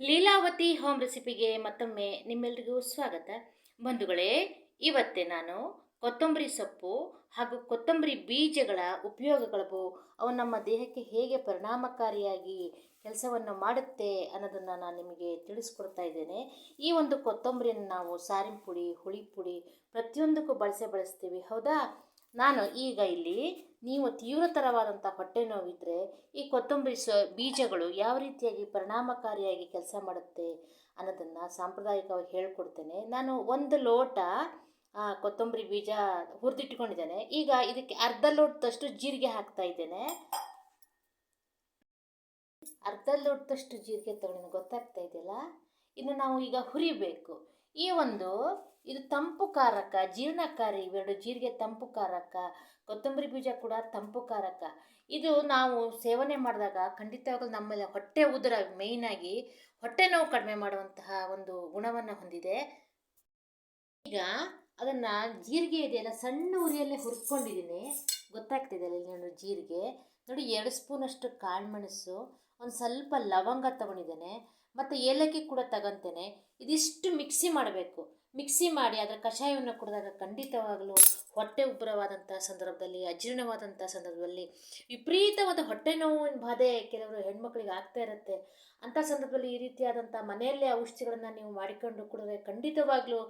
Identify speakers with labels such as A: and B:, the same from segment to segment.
A: Leelavathi home ರೆಸಿಪಿಗೆ ಮತ್ತೊಮ್ಮೆ ನಿಮ್ಮೆಲ್ಲರಿಗೂ ಸ್ವಾಗತ. ಬಂಧುಗಳೇ, ಇವತ್ತೇ ನಾನು ಕೊತ್ತಂಬರಿ ಸೊಪ್ಪು ಹಾಗೂ ಕೊತ್ತಂಬರಿ ಬೀಜಗಳ ಉಪಯೋಗಗಳು, ಅವು ನಮ್ಮ ದೇಹಕ್ಕೆ ಹೇಗೆ ಪರಿಣಾಮಕಾರಿಯಾಗಿ ಕೆಲಸವನ್ನು ಮಾಡುತ್ತೆ ಅನ್ನೋದನ್ನು ನಾನು ನಿಮಗೆ ತಿಳಿಸ್ಕೊಡ್ತಾ ಇದ್ದೇನೆ. ಈ ಒಂದು ಕೊತ್ತಂಬರಿಯನ್ನು ನಾವು ಸಾರಿನ ಪುಡಿ, ಹುಳಿ ಪುಡಿ ಪ್ರತಿಯೊಂದಕ್ಕೂ ಬಳಸೇ ಬಳಸ್ತೀವಿ. ಹೌದಾ? ನಾನು ಈಗ ಇಲ್ಲಿ ನೀವು ತೀವ್ರತರವಾದಂಥ ಹೊಟ್ಟೆ ನೋವಿದ್ದರೆ ಈ ಕೊತ್ತಂಬರಿ ಸ, ಬೀಜಗಳು ಯಾವ ರೀತಿಯಾಗಿ ಪರಿಣಾಮಕಾರಿಯಾಗಿ ಕೆಲಸ ಮಾಡುತ್ತೆ ಅನ್ನೋದನ್ನು ಸಾಂಪ್ರದಾಯಿಕವಾಗಿ ಹೇಳ್ಕೊಡ್ತೇನೆ. ನಾನು ಒಂದು ಲೋಟ ಕೊತ್ತಂಬರಿ ಬೀಜ ಹುರಿದಿಟ್ಕೊಂಡಿದ್ದೇನೆ. ಈಗ ಇದಕ್ಕೆ ಅರ್ಧ ಲೋಟದಷ್ಟು ಜೀರಿಗೆ ಹಾಕ್ತಾ ಇದ್ದೇನೆ. ಅರ್ಧ ಲೋಟದಷ್ಟು ಜೀರಿಗೆ ತಗೊಂಡು ಗೊತ್ತಾಗ್ತಾ ಇದೆಯಲ್ಲ? ಇನ್ನು ನಾವು ಈಗ ಹುರಿಬೇಕು. ಈ ಒಂದು ಇದು ತಂಪು ಕಾರಕ ಜೀರ್ಣಕಾರಿ, ಇವೆರಡು ಜೀರಿಗೆ ತಂಪು ಕಾರಕ ಕೊತ್ತಂಬರಿ ಬೀಜ ಕೂಡ ತಂಪು ಕಾರಕ ಇದು ನಾವು ಸೇವನೆ ಮಾಡಿದಾಗ ಖಂಡಿತವಾಗಲೂ ನಮ್ಮಲ್ಲಿ ಹೊಟ್ಟೆ ಉದರ ಮೇಯ್ನಾಗಿ ಹೊಟ್ಟೆ ನೋವು ಕಡಿಮೆ ಮಾಡುವಂತಹ ಒಂದು ಗುಣವನ್ನು ಹೊಂದಿದೆ. ಈಗ ಅದನ್ನು ಜೀರಿಗೆ ಇದೆಯಲ್ಲ, ಸಣ್ಣ ಉರಿಯಲ್ಲೇ ಹುರ್ಕೊಂಡಿದ್ದೀನಿ. ಗೊತ್ತಾಗ್ತಿದೆ ನಾನು ಜೀರಿಗೆ. ನೋಡಿ, ಎರಡು ಸ್ಪೂನಷ್ಟು ಕಾಳುಮೆಣಸು ಒಂದು ಸ್ವಲ್ಪ ಲವಂಗ ತಗೊಂಡಿದ್ದೇನೆ. ಮತ್ತು ಏಲಕ್ಕಿ ಕೂಡ ತಗೊಂತೇನೆ. ಇದಿಷ್ಟು ಮಿಕ್ಸಿ ಮಾಡಬೇಕು. ಮಿಕ್ಸಿ ಮಾಡಿ ಅದರ ಕಷಾಯವನ್ನು ಕುಡಿದಾಗ ಖಂಡಿತವಾಗಲೂ ಹೊಟ್ಟೆ ಉಬ್ಬರವಾದಂಥ ಸಂದರ್ಭದಲ್ಲಿ ಅಜೀರ್ಣವಾದಂಥ ಸಂದರ್ಭದಲ್ಲಿ ವಿಪರೀತವಾದ ಹೊಟ್ಟೆ ನೋವಿನ ಬಾಧೆ ಕೆಲವರು ಹೆಣ್ಮಕ್ಳಿಗೆ ಆಗ್ತಾ ಇರುತ್ತೆ. ಅಂಥ ಸಂದರ್ಭದಲ್ಲಿ ಈ ರೀತಿಯಾದಂಥ ಮನೆಯಲ್ಲೇ ಔಷಧಿಗಳನ್ನು ನೀವು ಮಾಡಿಕೊಂಡು ಕುಡಿದ್ರೆ ಖಂಡಿತವಾಗಲೂ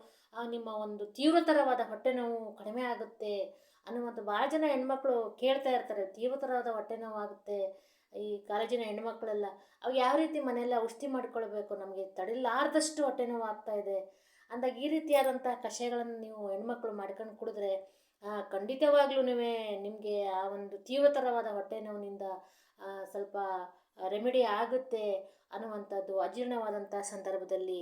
A: ನಿಮ್ಮ ಒಂದು ತೀವ್ರತರವಾದ ಹೊಟ್ಟೆ ನೋವು ಕಡಿಮೆ ಆಗುತ್ತೆ ಅನ್ನುವಂಥ ಭಾಳ ಜನ ಹೆಣ್ಮಕ್ಳು ಕೇಳ್ತಾ ಇರ್ತಾರೆ. ತೀವ್ರತರವಾದ ಹೊಟ್ಟೆ ನೋವು ಆಗುತ್ತೆ. ಈ ಕಾಲೇಜಿನ ಹೆಣ್ಮಕ್ಳೆಲ್ಲ, ಅವು ಯಾವ ರೀತಿ ಮನೆಯಲ್ಲ ಔಷಧಿ ಮಾಡ್ಕೊಳ್ಬೇಕು? ನಮಗೆ ತಡಿಲಾರ್ದಷ್ಟು ಹೊಟ್ಟೆ ನೋವು ಆಗ್ತಾ ಇದೆ. ಅಂದಾಗ ಈ ರೀತಿಯಾದಂಥ ಕಷಾಯಗಳನ್ನು ನೀವು ಹೆಣ್ಮಕ್ಳು ಮಾಡ್ಕೊಂಡು ಕುಡಿದ್ರೆ ಖಂಡಿತವಾಗ್ಲೂ ನೀವೇ ನಿಮಗೆ ಆ ಒಂದು ತೀವ್ರತರವಾದ ಹೊಟ್ಟೆ ನೋವಿನಿಂದ ಸ್ವಲ್ಪ ರೆಮಿಡಿ ಆಗುತ್ತೆ ಅನ್ನುವಂಥದ್ದು ಅಜೀರ್ಣವಾದಂಥ ಸಂದರ್ಭದಲ್ಲಿ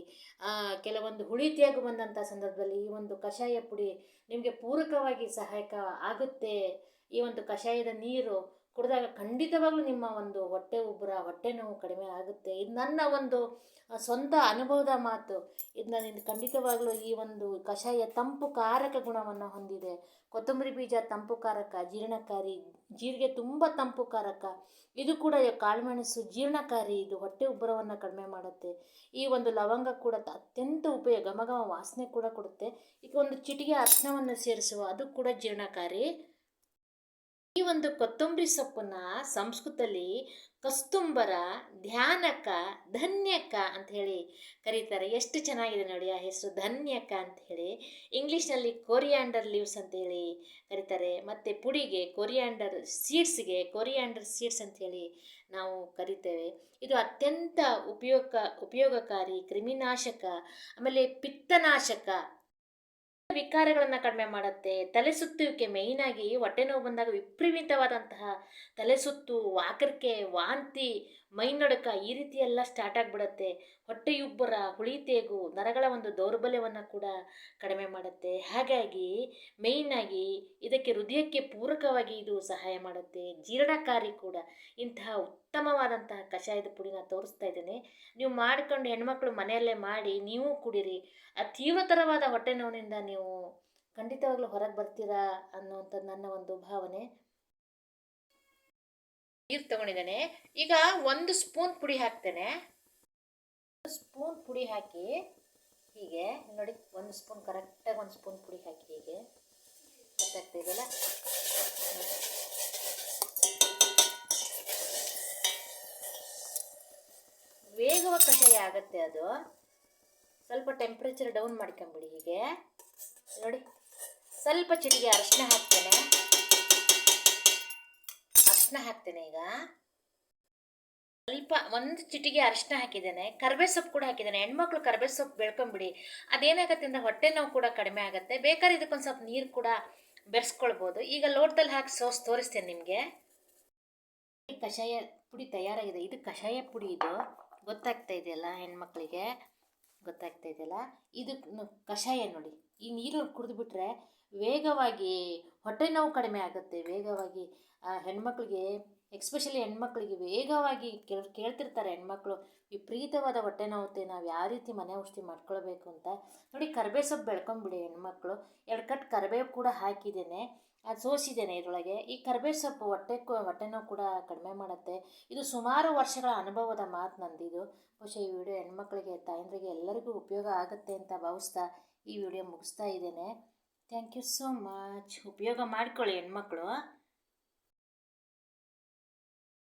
A: ಕೆಲವೊಂದು ಹುಳಿ ಹುಳಿತಿಯಾಗಿ ಬಂದಂಥ ಸಂದರ್ಭದಲ್ಲಿ ಈ ಒಂದು ಕಷಾಯ ಪುಡಿ ನಿಮಗೆ ಪೂರಕವಾಗಿ ಸಹಾಯಕ ಆಗುತ್ತೆ. ಈ ಒಂದು ಕಷಾಯದ ನೀರು ಕುಡಿದಾಗ ಖಂಡಿತವಾಗ್ಲೂ ನಿಮ್ಮ ಒಂದು ಹೊಟ್ಟೆ ಉಬ್ಬರ, ಹೊಟ್ಟೆ ನೋವು ಕಡಿಮೆ ಆಗುತ್ತೆ. ಇದು ನನ್ನ ಒಂದು ಸ್ವಂತ ಅನುಭವದ ಮಾತು. ಇದು ನೀನು ಖಂಡಿತವಾಗ್ಲೂ ಈ ಒಂದು ಕಷಾಯ ತಂಪು ಕಾರಕ ಗುಣವನ್ನು ಹೊಂದಿದೆ. ಕೊತ್ತಂಬರಿ ಬೀಜ ತಂಪು ಕಾರಕ, ಜೀರ್ಣಕಾರಿ, ಜೀರಿಗೆ ತುಂಬ ತಂಪು ಕಾರಕ. ಇದು ಕೂಡ ಕಾಳುಮೆಣಸು ಜೀರ್ಣಕಾರಿ, ಇದು ಹೊಟ್ಟೆ ಉಬ್ಬರವನ್ನು ಕಡಿಮೆ ಮಾಡುತ್ತೆ. ಈ ಒಂದು ಲವಂಗ ಕೂಡ ಅತ್ಯಂತ ಉಪಯೋಗ ಘಮ ವಾಸನೆ ಕೂಡ ಕೊಡುತ್ತೆ. ಈಗ ಒಂದು ಚಿಟಿಗೆ ಅರ್ಶನವನ್ನು ಸೇರಿಸುವ, ಅದು ಕೂಡ ಜೀರ್ಣಕಾರಿ. ಈ ಒಂದು ಕೊತ್ತಂಬರಿ ಸೊಪ್ಪನ್ನ ಸಂಸ್ಕೃತದಲ್ಲಿ ಕಸ್ತುಂಬರ, ಧ್ಯಾನಕ, ಧನ್ಯಕ ಅಂತ ಹೇಳಿ ಕರೀತಾರೆ. ಎಷ್ಟು ಚೆನ್ನಾಗಿದೆ ನೋಡಿ ಆ ಹೆಸರು ಧನ್ಯಕ ಅಂತ ಹೇಳಿ. ಇಂಗ್ಲೀಷ್ನಲ್ಲಿ ಕೊರಿಯಾಂಡರ್ ಲೀವ್ಸ್ ಅಂತ ಹೇಳಿ ಕರೀತಾರೆ. ಮತ್ತು ಪುಡಿಗೆ ಕೊರಿಯಾಂಡರ್ ಸೀಡ್ಸ್ಗೆ ಕೊರಿಯಾಂಡರ್ ಸೀಡ್ಸ್ ಅಂತ ಹೇಳಿ ನಾವು ಕರಿತೇವೆ. ಇದು ಅತ್ಯಂತ ಉಪಯೋಗ, ಉಪಯೋಗಕಾರಿ ಕ್ರಿಮಿನಾಶಕ, ಆಮೇಲೆ ಪಿತ್ತನಾಶಕ ವಿಕಾರಗಳನ್ನು ಕಡಿಮೆ ಮಾಡುತ್ತೆ, ತಲೆ ಸುತ್ತುವಿಕೆ ಮೇಯ್ನಾಗಿ ಹೊಟ್ಟೆ ನೋವು ಬಂದಾಗ ವಿಪರೀತವಾದಂತಹ ತಲೆ ಸುತ್ತು, ವಾಕರಿಕೆ, ವಾಂತಿ ಮೈನೊಡಕ ಈ ರೀತಿ ಎಲ್ಲ ಸ್ಟಾರ್ಟ್ ಆಗಿಬಿಡುತ್ತೆ. ಹೊಟ್ಟೆಯುಬ್ಬರ ಹುಳಿತೇಗು ನರಗಳ ಒಂದು ದೌರ್ಬಲ್ಯವನ್ನು ಕೂಡ ಕಡಿಮೆ ಮಾಡುತ್ತೆ. ಹಾಗಾಗಿ ಮೇಯ್ನಾಗಿ ಇದಕ್ಕೆ ಹೃದಯಕ್ಕೆ ಪೂರಕವಾಗಿ ಇದು ಸಹಾಯ ಮಾಡುತ್ತೆ. ಜೀರ್ಣಕಾರಿ ಕೂಡ ಇಂತಹ ಉತ್ತಮವಾದಂತಹ ಕಷಾಯದ ಪುಡಿನ ತೋರಿಸ್ತಾ ಇದ್ದೇನೆ. ನೀವು ಮಾಡಿಕೊಂಡು ಹೆಣ್ಮಕ್ಳು ಮನೆಯಲ್ಲೇ ಮಾಡಿ, ನೀವು ಕುಡಿರಿ. ಆ ತೀವ್ರತರವಾದ ಹೊಟ್ಟೆ ನೋವಿನಿಂದ ನೀವು ಖಂಡಿತವಾಗ್ಲೂ ಹೊರಗೆ ಬರ್ತೀರಾ ಅನ್ನುವಂಥದ್ದು ನನ್ನ ಒಂದು ಭಾವನೆ. ನೀರು ತಗೊಂಡಿದ್ದೇನೆ. ಈಗ ಒಂದು ಸ್ಪೂನ್ ಪುಡಿ ಹಾಕ್ತೇನೆ. ಸ್ಪೂನ್ ಪುಡಿ ಹಾಕಿ ಹೀಗೆ, ನೋಡಿ, ಒಂದು ಸ್ಪೂನ್ ಕರೆಕ್ಟಾಗಿ ಒಂದು ಸ್ಪೂನ್ ಪುಡಿ ಹಾಕಿ ಹೀಗೆ. ಗೊತ್ತಾಗ್ತಾ ವೇಗವಾಗಿ ಕಷಾಯ ಆಗತ್ತೆ ಅದು. ಸ್ವಲ್ಪ ಟೆಂಪ್ರೇಚರ್ ಡೌನ್ ಮಾಡ್ಕೊಂಬಿಡಿ ಹೀಗೆ. ನೋಡಿ. ಸ್ವಲ್ಪ ಚಿಟಿಗೆ ಅರಶಿನ ಹಾಕ್ತೇನೆ. ಅರಶಿನ ಹಾಕ್ತೇನೆ ಈಗ. ಸ್ವಲ್ಪ ಒಂದು ಚಿಟಿಗೆ ಅರಶಿನ ಹಾಕಿದ್ದೇನೆ. ಕರ್ಬೇ ಸೊಪ್ಪು ಕೂಡ ಹಾಕಿದ್ದೇನೆ. ಹೆಣ್ಮಕ್ಳು ಕರ್ಬೇ ಸೊಪ್ಪು ಬೆಳ್ಕೊಂಬಿಡಿ. ಅದೇನಾಗತ್ತೆ ಅಂದರೆ ಹೊಟ್ಟೆ ನೋವು ಕೂಡ ಕಡಿಮೆ ಆಗುತ್ತೆ. ಬೇಕಾದ್ರೆ ಇದಕ್ಕೊಂದು ಸ್ವಲ್ಪ ನೀರು ಕೂಡ ಬೆರೆಸ್ಕೊಳ್ಬೋದು. ಈಗ ಲೋಟದಲ್ಲಿ ಹಾಕಿ ಸೋಸ್ ತೋರಿಸ್ತೇನೆ ನಿಮಗೆ. ಕಷಾಯ ಪುಡಿ ತಯಾರಾಗಿದೆ. ಇದು ಕಷಾಯ ಪುಡಿ ಇದು. ಗೊತ್ತಾಗ್ತಾ ಇದೆಯಲ್ಲ ಹೆಣ್ಮಕ್ಳಿಗೆ? ಗೊತ್ತಾಗ್ತಾ ಇದೆಯಲ್ಲ ಇದು ಕಷಾಯ ನೋಡಿ. ಈ ನೀರು ಕುಡಿದ್ಬಿಟ್ರೆ ವೇಗವಾಗಿ, ಹೊಟ್ಟೆ ನೋವು ಕಡಿಮೆ ಆಗುತ್ತೆ. ವೇಗವಾಗಿ ಹೆಣ್ಮಕ್ಳಿಗೆ, ಎಕ್ಸ್ಪೆಷಲಿ ಹೆಣ್ಮಕ್ಳಿಗೆ ವೇಗವಾಗಿ ಕೇಳ್, ಕೇಳ್ತಿರ್ತಾರೆ ಹೆಣ್ಮಕ್ಳು. ವಿಪರೀತವಾದ ಹೊಟ್ಟೆ ನೋವುತ್ತೆ. ನಾವು ಯಾವ ರೀತಿ ಮನೆ ಔಷಧಿ ಮಾಡ್ಕೊಳ್ಬೇಕು ಅಂತ. ನೋಡಿ ಕರ್ಬೇವು ಸೊಪ್ಪು ಬೆಳ್ಕೊಂಬಿಡಿ ಹೆಣ್ಮಕ್ಳು. ಎರಡು ಕಟ್ ಕರಿಬೇವು ಕೂಡ ಹಾಕಿದ್ದೇನೆ. ಅದು ಸೋಸಿದ್ದೇನೆ ಇದರೊಳಗೆ. ಈ ಕರ್ಬೇವು ಸೊಪ್ಪು ಹೊಟ್ಟೆ ಹೊಟ್ಟೆ ನೋವು ಕೂಡ ಕಡಿಮೆ ಮಾಡುತ್ತೆ. ಇದು ಸುಮಾರು ವರ್ಷಗಳ ಅನುಭವದ ಮಾತು ನಂದಿದು. ಬಹುಶಃ ಈ ವಿಡಿಯೋ ಹೆಣ್ಮಕ್ಳಿಗೆ, ತಾಯಂದ್ರಿಗೆ ಎಲ್ಲರಿಗೂ ಉಪಯೋಗ ಆಗುತ್ತೆ ಅಂತ ಭಾವಿಸ್ತಾ ಈ ವಿಡಿಯೋ ಮುಗಿಸ್ತಾ ಇದ್ದೇನೆ. ಥ್ಯಾಂಕ್ ಯು ಸೋ ಮಚ್ ಉಪಯೋಗ ಮಾಡ್ಕೊಳ್ಳಿ ಹೆಣ್ಮಕ್ಳು.